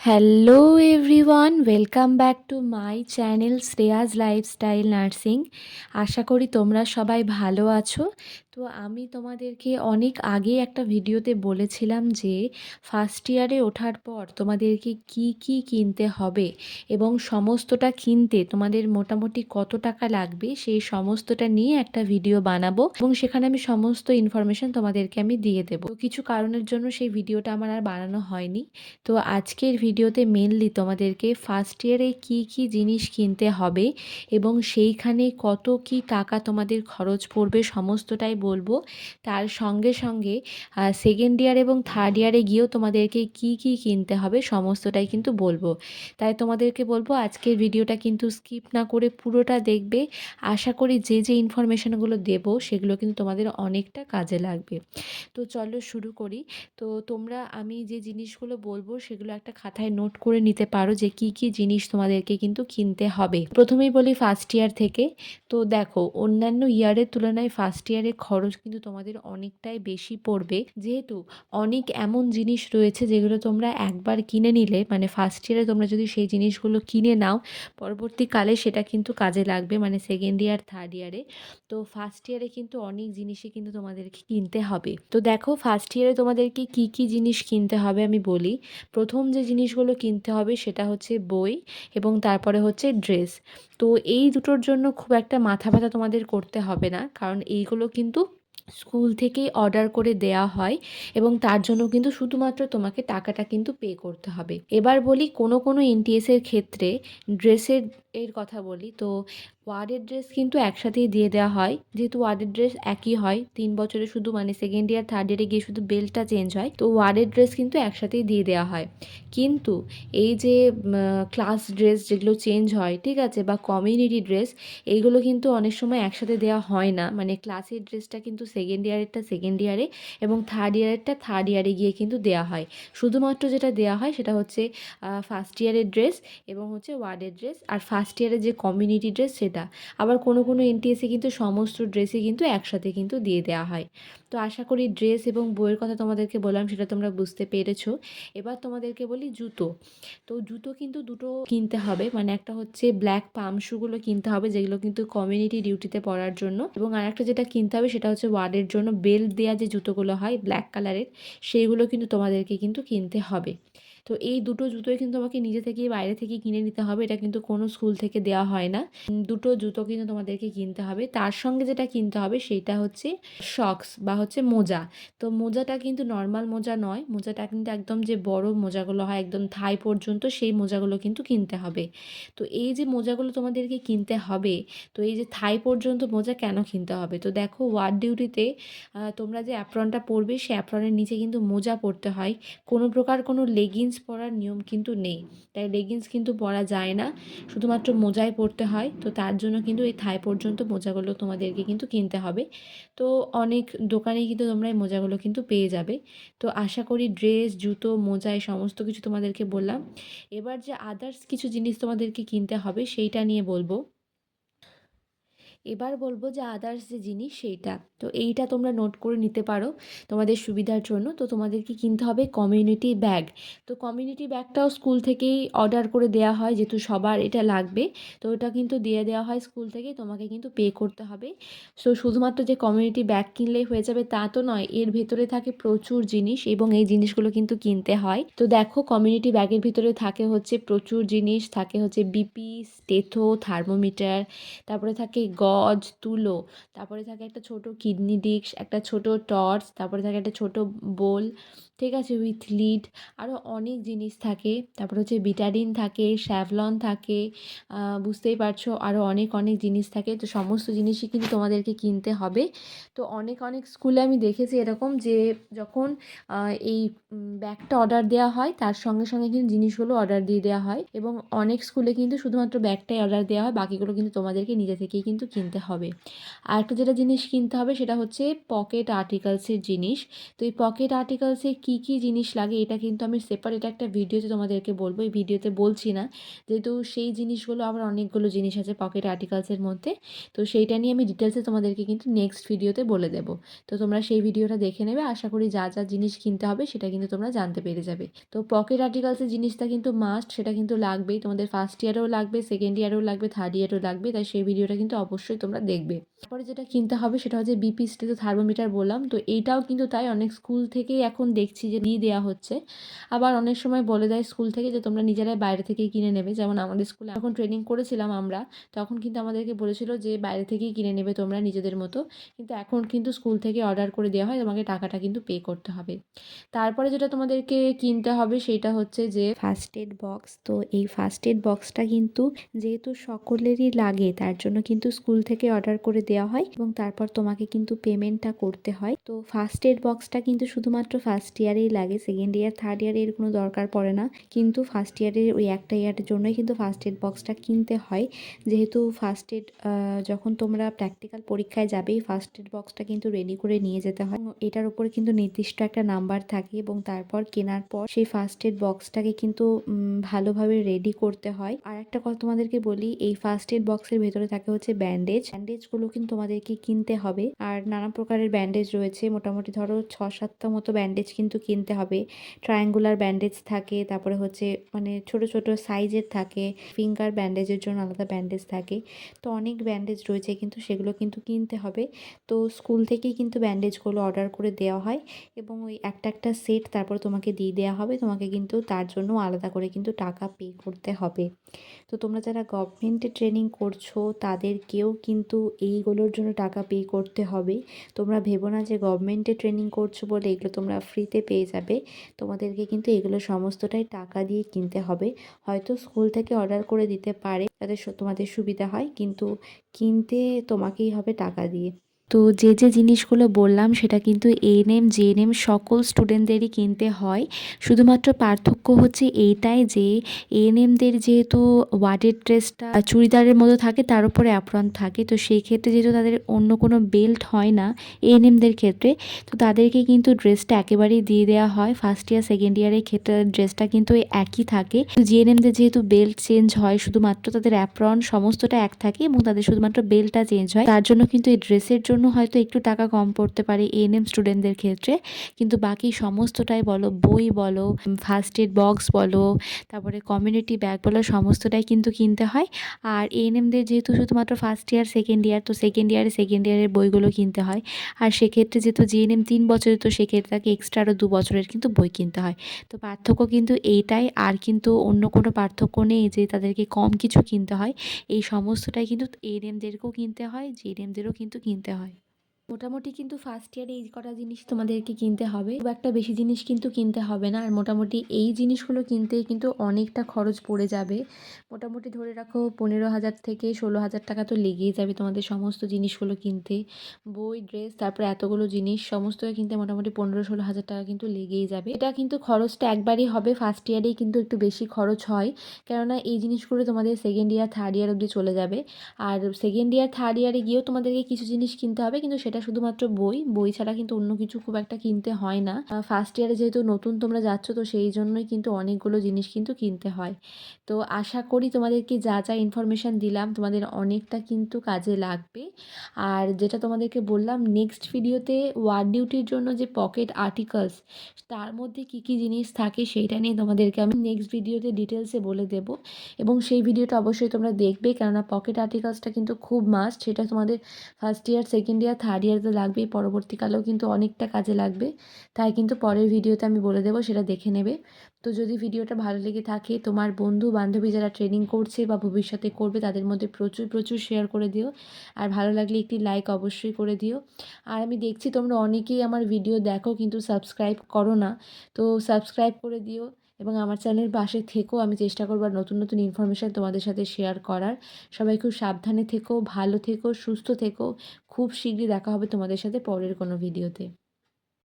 Hello everyone welcome back to my channel Shreya's lifestyle nursing আশা করি তোমরা সবাই ভালো আছো। তো আমি তোমাদেরকে অনেক আগে একটা ভিডিওতে বলেছিলাম যে ফার্স্ট ইয়ারে ওঠার পর তোমাদেরকে কি কি কিনতে হবে এবং সমস্তটা কিনতে তোমাদের মোটামুটি কত টাকা লাগবে সেই সমস্তটা নিয়ে একটা ভিডিও বানাবো এবং সেখানে আমি সমস্ত ইনফরমেশন তোমাদেরকে আমি দিয়ে দেবো। কিছু কারণের জন্য সেই ভিডিওটা আমার আর বানানো হয়নি। তো আজকের ভিডিওতে মেনলি তোমাদেরকে ফার্স্ট ইয়ারে কি কি জিনিস কিনতে হবে এবং সেইখানে কত কি টাকা তোমাদের খরচ পড়বে সমস্তটাই বলব, তার সঙ্গে সঙ্গে সেকেন্ড ইয়ার এবং থার্ড ইয়ারে গিয়েও তোমাদেরকে কি কি কিনতে হবে সমস্তটাই কিন্তু বলব। তাই তোমাদেরকে বলব আজকের ভিডিওটা কিন্তু স্কিপ না করে পুরোটা দেখবে। আশা করি যে যে ইনফরমেশনগুলো দেবো, সেগুলো কিন্তু তোমাদের অনেকটা কাজে লাগবে। তো চলো শুরু করি। তো তোমরা, আমি যে জিনিসগুলো বলব, সেগুলো একটা খাতায় নোট করে নিতে পারো যে, কি কি জিনিস তোমাদেরকে কিন্তু কিনতে হবে। প্রথমেই বলি ফার্স্ট ইয়ার থেকে। তো দেখো, অন্যান্য ইয়ারের তুলনায় ফার্স্ট ইয়ারে খরচ কিন্তু তোমাদের অনেকটাই বেশি পড়বে। যেহেতু অনেক এমন জিনিস রয়েছে যেগুলো তোমরা একবার কিনে নিলে মানে ফার্স্ট ইয়ারে তোমরা যদি সেই জিনিসগুলো কিনে নাও পরবর্তীকালে সেটা কিন্তু কাজে লাগবে মানে সেকেন্ড ইয়ার থার্ড ইয়ারে তো ফার্স্ট ইয়ারে কিন্তু অনেক জিনিসই কিন্তু তোমাদেরকে কিনতে হবে। তো দেখো ফার্স্ট ইয়ারে তোমাদেরকে কি কি জিনিস কিনতে হবে আমি বলি। প্রথম যে জিনিসগুলো কিনতে হবে সেটা হচ্ছে বই এবং তারপরে হচ্ছে ড্রেস তো এই দুটোর জন্য খুব একটা মাথা ব্যথা তোমাদের করতে হবে না, কারণ এইগুলো কিন্তু স্কুল থেকেই অর্ডার করে দেয়া হয় এবং তার জন্য কিন্তু শুধুমাত্র তোমাকে টাকাটা কিন্তু পে করতে হবে। এবার বলি কোনো কোনো এনটিএসের ক্ষেত্রে ড্রেসের এর কথা বলি। তো ওয়ার্ডের ড্রেস কিন্তু একসাথেই দিয়ে দেওয়া হয়। যেহেতু ওয়ার্ডের ড্রেস একই হয়, তিন বছরে শুধু মানে সেকেন্ড ইয়ার থার্ড ইয়ারে গিয়ে শুধু বেল্টটা চেঞ্জ হয়, তো ওয়ার্ডের ড্রেস কিন্তু একসাথেই দিয়ে দেওয়া হয়। কিন্তু এই যে ক্লাস ড্রেস যেগুলো চেঞ্জ হয়, ঠিক আছে, বা কমিউনিটি ড্রেস এইগুলো কিন্তু অনেক সময় একসাথে দেওয়া হয় না। মানে ক্লাসের ড্রেসটা কিন্তু সেকেন্ড ইয়ারেরটা সেকেন্ড ইয়ারে এবং থার্ড ইয়ারেরটা থার্ড ইয়ারে গিয়ে কিন্তু দেওয়া হয়। শুধুমাত্র যেটা দেওয়া হয় সেটা হচ্ছে ফার্স্ট ইয়ারের ড্রেস এবং হচ্ছে ওয়ার্ডের ড্রেস আর ফার্স্ট ইয়ারের যে কমিউনিটি ড্রেস সেটা। আবার কোনো কোনো এনটিএসে কিন্তু সমস্ত ড্রেসই কিন্তু একসাথে কিন্তু দিয়ে দেওয়া হয়। তো আশা করি ড্রেস এবং বইয়ের কথা তোমাদেরকে বললাম, সেটা তোমরা বুঝতে পেরেছ। এবার তোমাদেরকে বলি জুতো। তো জুতো কিন্তু দুটো কিনতে হবে। মানে একটা হচ্ছে ব্ল্যাক পাম শুগুলো কিনতে হবে, যেগুলো কিন্তু কমিউনিটি ডিউটিতে পরার জন্য। এবং আরেকটা যেটা কিনতে হবে, সেটা হচ্ছে ওয়ার্ডের জন্য বেল্ট দেওয়া যে জুতোগুলো হয় ব্ল্যাক কালারের সেইগুলো কিন্তু তোমাদেরকে কিন্তু কিনতে হবে। তো এই দুটো জুতোই কিন্তু আমাকে নিজে থেকেই বাইরে থেকে কিনে নিতে হবে। এটা কিন্তু কোনো স্কুল থেকে দেওয়া হয় না। দুটো জুতো কিন্তু তোমাদেরকে কিনতে হবে। তার সঙ্গে যেটা কিনতে হবে সেটা হচ্ছে শক্স বা হচ্ছে মোজা। তো মোজাটা কিন্তু নর্মাল মোজা নয়। মোজাটা কিন্তু একদম যে বড় মোজাগুলো হয়, একদম থাই পর্যন্ত সেই মোজাগুলো কিন্তু কিনতে হবে। তো এই যে মোজাগুলো তোমাদেরকে কিনতে হবে, তো এই যে থাই পর্যন্ত মোজা কেন কিনতে হবে? তো দেখো ওয়ার্ড ডিউটিতে তোমরা যে অ্যাপ্রনটা পরবে, সে অ্যাপ্রনের নিচে কিন্তু মোজা পরতে হয়। কোনো প্রকার কোনো লেগিংস পরার নিয়ম কিন্তু নেই। তাই লেগিংস কিন্তু পরা যায় না। শুধুমাত্র মোজাই পরতে হয়। তো তার জন্য কিন্তু এই থাই পর্যন্ত মোজাগুলো তোমাদেরকে কিন্তু কিনতে হবে। তো অনেক দোকানে কিন্তু তোমরা এই মোজাগুলো কিন্তু পেয়ে যাবে। তো আশা করি ড্রেস জুতো মোজা এই সমস্ত কিছু তোমাদেরকে বললাম। এবার যে আদার্স কিছু জিনিস তোমাদেরকে কিনতে হবে, সেইটা নিয়ে বলব। এবার বলব যে আদার্স যে জিনিস সেইটা। তো এইটা তোমরা নোট করে নিতে পারো তোমাদের সুবিধার জন্য। তো তোমাদেরকে কিনতে হবে কমিউনিটি ব্যাগ তো কমিউনিটি ব্যাগটাও স্কুল থেকেই অর্ডার করে দেওয়া হয় যেহেতু সবার এটা লাগবে। তো ওটা কিন্তু দিয়ে দেওয়া হয় স্কুল থেকে তোমাকে কিন্তু পে করতে হবে। সো শুধুমাত্র যে কমিউনিটি ব্যাগ কিনলেই হয়ে যাবে তা তো নয়, এর ভেতরে থাকে প্রচুর জিনিস এবং এই জিনিসগুলো কিন্তু কিনতে হয়। তো দেখো কমিউনিটি ব্যাগের ভিতরে থাকে হচ্ছে প্রচুর জিনিস, থাকে হচ্ছে বিপি স্টেথো থার্মোমিটার তারপরে থাকে গজ, তুলো, তারপরে থাকে একটা ছোট কিডনি ডিস্ক, একটা ছোট টর্চ, তারপরে থাকে একটা ছোট বোল, ঠিক আছে? উইথ লিড আরও অনেক জিনিস থাকে। তারপর হচ্ছে বিটাডিন থাকে স্যাভলন থাকে বুঝতেই পারছ? আরও অনেক অনেক জিনিস থাকে। তো সমস্ত জিনিসই কিন্তু তোমাদেরকে কিনতে হবে। তো অনেক অনেক স্কুলে আমি দেখেছি এরকম যে যখন এই ব্যাগটা অর্ডার দেওয়া হয়, তার সঙ্গে সঙ্গে কিন্তু জিনিসগুলো অর্ডার দিয়ে দেওয়া হয়। এবং অনেক স্কুলে কিন্তু শুধুমাত্র ব্যাগটাই অর্ডার দেওয়া হয়, বাকিগুলো কিন্তু তোমাদেরকে নিজে থেকেই কিন্তু কিনতে হবে। আর একটা যেটা জিনিস কিনতে হবে সেটা হচ্ছে পকেট আর্টিকেলসের জিনিস। তো এই পকেট আর্টিকেলসে কী কী জিনিস লাগে এটা কিন্তু আমি সেপারেট একটা ভিডিওতে তোমাদেরকে বলব। এই ভিডিওতে বলছি না, যেহেতু সেই জিনিসগুলো আবার অনেকগুলো জিনিস আছে পকেট আর্টিকেলসের মধ্যে। তো সেইটা নিয়ে আমি ডিটেলসে তোমাদেরকে কিন্তু নেক্সট ভিডিওতে বলে দেবো। তো তোমরা সেই ভিডিওটা দেখে নেবে। আশা করি যা যা জিনিস কিনতে হবে সেটা কিন্তু তোমরা জানতে পেরে যাবে। তো পকেট আর্টিকেলসের জিনিসটা কিন্তু মাস্ট সেটা কিন্তু লাগবেই। তোমাদের ফার্স্ট ইয়ারেও লাগবে সেকেন্ড ইয়ারেও লাগবে থার্ড ইয়ারেও লাগবে, তাই সেই ভিডিওটা কিন্তু অবশ্যই তোমরা দেখবে। তারপরে যেটা কিনতে হবে সেটা হচ্ছে বিপি স্টেতে থার্মোমিটার বললাম। তো এইটাও কিন্তু তাই অনেক স্কুল থেকেই এখন দেখছি যে দিয়ে দেওয়া হচ্ছে। আবার অনেক সময় বলে দেয় স্কুল থেকে যে তোমরা নিজেরাই বাইরে থেকে কিনে নেবে। যেমন আমাদের স্কুলে এখন ট্রেনিং করেছিলাম আমরা, তখন কিন্তু আমাদেরকে বলেছিল যে বাইরে থেকেই কিনে নেবে তোমরা নিজেদের মতো। কিন্তু এখন কিন্তু স্কুল থেকে অর্ডার করে দেওয়া হয়, তোমাকে টাকাটা কিন্তু পে করতে হবে। তারপরে যেটা তোমাদেরকে কিনতে হবে সেটা হচ্ছে যে ফার্স্ট এড বক্স তো এই ফার্স্ট এড বক্সটা কিন্তু যেহেতু সকলেরই লাগে, তার জন্য কিন্তু স্কুল থেকে অর্ডার করে দেওয়া হয় এবং তারপর তোমাকে কিন্তু পেমেন্টটা করতে হয়। তো ফার্স্ট এড বক্সটা কিন্তু শুধুমাত্র ফার্স্ট ইয়ারেই লাগে সেকেন্ড ইয়ার থার্ড ইয়ারে এর কোনো দরকার পড়ে না। কিন্তু ফার্স্ট ইয়ারের ওই একটা ইয়ারের জন্যই কিন্তু ফার্স্ট এড বক্সটা কিনতে হয়। যেহেতু ফার্স্ট এড যখন তোমরা প্র্যাকটিক্যাল পরীক্ষায় যাবে ফার্স্ট এড বক্সটা কিন্তু রেডি করে নিয়ে যেতে হয়। এটার উপরে কিন্তু নির্দিষ্ট একটা নাম্বার থাকে এবং তারপর কেনার পর সেই ফার্স্ট এড বক্সটাকে কিন্তু ভালোভাবে রেডি করতে হয়। আর একটা কথা তোমাদেরকে বলি, এই ফার্স্ট এড বক্সের ভেতরে থাকে হচ্ছে ব্যান্ডেজ ব্যান্ডেজগুলো কিন্তু তোমাদেরকে কিনতে হবে। আর নানা প্রকারের ব্যান্ডেজ রয়েছে। মোটামুটি ধরো ছ সাতটা মতো ব্যান্ডেজ কিন্তু কিনতে হবে। ট্রায়াঙ্গুলার ব্যান্ডেজ থাকে, তারপরে হচ্ছে মানে ছোট ছোট সাইজের থাকে ফিঙ্গার ব্যান্ডেজের জন্য আলাদা ব্যান্ডেজ থাকে। তো অনেক ব্যান্ডেজ রয়েছে কিন্তু সেগুলো কিন্তু কিনতে হবে। তো স্কুল থেকেই কিন্তু ব্যান্ডেজগুলো অর্ডার করে দেওয়া হয় এবং ওই একটা একটা সেট তারপর তোমাকে দিয়ে দেওয়া হবে। তোমাকে কিন্তু তার জন্য আলাদা করে কিন্তু টাকা পে করতে হবে। তো তোমরা যারা গভর্নমেন্টে ট্রেনিং করছ, তাদেরকেও কিন্তু এইগুলোর জন্য টাকা পে করতে হবে। তোমরা ভেবো না যে গভর্নমেন্টে ট্রেনিং করছ বলে এগুলো তোমরা ফ্রিতে পেয়ে যাবে। তোমাদেরকে কিন্তু এগুলো সমস্তটাই টাকা দিয়ে কিনতে হবে। হয়তো স্কুল থেকে অর্ডার করে দিতে পারে, যাতে তোমাদের সুবিধা হয়, কিন্তু কিনতে তোমাকেই হবে টাকা দিয়ে। তো যে যে জিনিসগুলো বললাম সেটা কিন্তু এএনএম জেএনএম সকল স্টুডেন্টদেরই কিনতে হয়। শুধুমাত্র পার্থক্য হচ্ছে এইটাই যে এএনএমদের যেহেতু ওয়ার্ডের ড্রেসটা চুড়িদারের মতো থাকে, তার উপরে অ্যাপ্রন থাকে, তো সেই ক্ষেত্রে যেহেতু তাদের অন্য কোনো বেল্ট হয় না এএনএমদের ক্ষেত্রে, তো তাদেরকে কিন্তু ড্রেসটা একেবারেই দিয়ে দেওয়া হয়। ফার্স্ট ইয়ার সেকেন্ড ইয়ারের ক্ষেত্রে ড্রেসটা কিন্তু একই থাকে। জিএনএমদের যেহেতু বেল্ট চেঞ্জ হয়, শুধুমাত্র তাদের অ্যাপ্রন সমস্তটা এক থাকে এবং তাদের শুধুমাত্র বেল্টটা চেঞ্জ হয়, তার জন্য কিন্তু এই ড্রেসের জন্য জন্য হয়তো একটু টাকা কম পড়তে পারে এএনএম স্টুডেন্টদের ক্ষেত্রে। কিন্তু বাকি সমস্তটাই বলো, বই বলো ফার্স্ট এড বক্স বলো, তারপরে কমিউনিটি ব্যাগ বলো, সমস্তটাই কিন্তু কিনতে হয়। আর এএনএমদের যেহেতু শুধুমাত্র ফার্স্ট ইয়ার সেকেন্ড ইয়ার তো সেকেন্ড ইয়ারে সেকেন্ড ইয়ারের বইগুলো কিনতে হয়। আর সেক্ষেত্রে যেহেতু জিএনএম তিন বছরের, তো সেক্ষেত্রে তাকে এক্সট্রা আরও দু বছরের কিন্তু বই কিনতে হয়। তো পার্থক্য কিন্তু এইটাই, আর কিন্তু অন্য কোনো পার্থক্য নেই যে তাদেরকে কম কিছু কিনতে হয়। এই সমস্তটাই কিন্তু এএনএমদেরকেও কিনতে হয় জিএনএমদেরও কিন্তু কিনতে হয়। মোটামুটি কিন্তু ফার্স্ট ইয়ারে এই কটা জিনিস তোমাদেরকে কিনতে হবে। খুব একটা বেশি জিনিস কিন্তু কিনতে হবে না। আর মোটামুটি এই জিনিসগুলো কিনতেই কিন্তু অনেকটা খরচ পড়ে যাবে। মোটামুটি ধরে রাখো, পনেরো হাজার থেকে ষোলো হাজার টাকা তো লেগেই যাবে তোমাদের সমস্ত জিনিসগুলো কিনতে। বই ড্রেস তারপরে এতগুলো জিনিস, সমস্ত কিনতে মোটামুটি পনেরো ষোলো হাজার টাকা কিন্তু লেগেই যাবে। এটা কিন্তু খরচটা একবারই হবে ফার্স্ট ইয়ারেই কিন্তু একটু বেশি খরচ হয়। কেননা এই জিনিসগুলো তোমাদের সেকেন্ড ইয়ার থার্ড ইয়ার অবধি চলে যাবে। আর সেকেন্ড ইয়ার থার্ড ইয়ারে গিয়েও তোমাদেরকে কিছু জিনিস কিনতে হবে, কিন্তু সেটা এটা শুধুমাত্র বই বই ছাড়া কিন্তু অন্য কিছু খুব একটা কিনতে হয় না। ফার্স্ট ইয়ারে যেহেতু নতুন তোমরা যাচ্ছ, তো সেই জন্যই কিন্তু অনেকগুলো জিনিস কিন্তু কিনতে হয়। তো আশা করি তোমাদেরকে যা যা ইনফরমেশান দিলাম, তোমাদের অনেকটা কিন্তু কাজে লাগবে। আর যেটা তোমাদেরকে বললাম নেক্সট ভিডিওতে ওয়ার্ড ডিউটির জন্য যে পকেট আর্টিকেলস তার মধ্যে কি কি জিনিস থাকে সেইটা নিয়ে তোমাদেরকে আমি নেক্সট ভিডিওতে ডিটেলসে বলে দেব। এবং সেই ভিডিওটা অবশ্যই তোমরা দেখবে, কেননা পকেট আর্টিকেলসটা কিন্তু খুব মাস্ট সেটা তোমাদের first year second year third year তো লাগবেই, পরবর্তীকালেও কিন্তু অনেকটা কাজে লাগবে। তাই কিন্তু পরের ভিডিওতে আমি বলে দেবো, সেটা দেখে নেবে। তো যদি ভিডিওটা ভালো লেগে থাকে, তোমার বন্ধু, বান্ধবী যারা ট্রেনিং করছে বা ভবিষ্যতে করবে, তাদের মধ্যে প্রচুর প্রচুর শেয়ার করে দিও। আর ভালো লাগলে একটি লাইক অবশ্যই করে দিও। আর আমি দেখছি তোমরা অনেকেই আমার ভিডিও দেখো, কিন্তু সাবস্ক্রাইব করো না। তো সাবস্ক্রাইব করে দিও। এবং আমার চ্যানেলের পাশে থেকেও আমি চেষ্টা করব আর নতুন নতুন ইনফরমেশান তোমাদের সাথে শেয়ার করার। সবাই খুব সাবধানে থেকো, ভালো থেকো, সুস্থ থেকো। খুব শীঘ্রই দেখা হবে তোমাদের সাথে পরের কোনো ভিডিওতে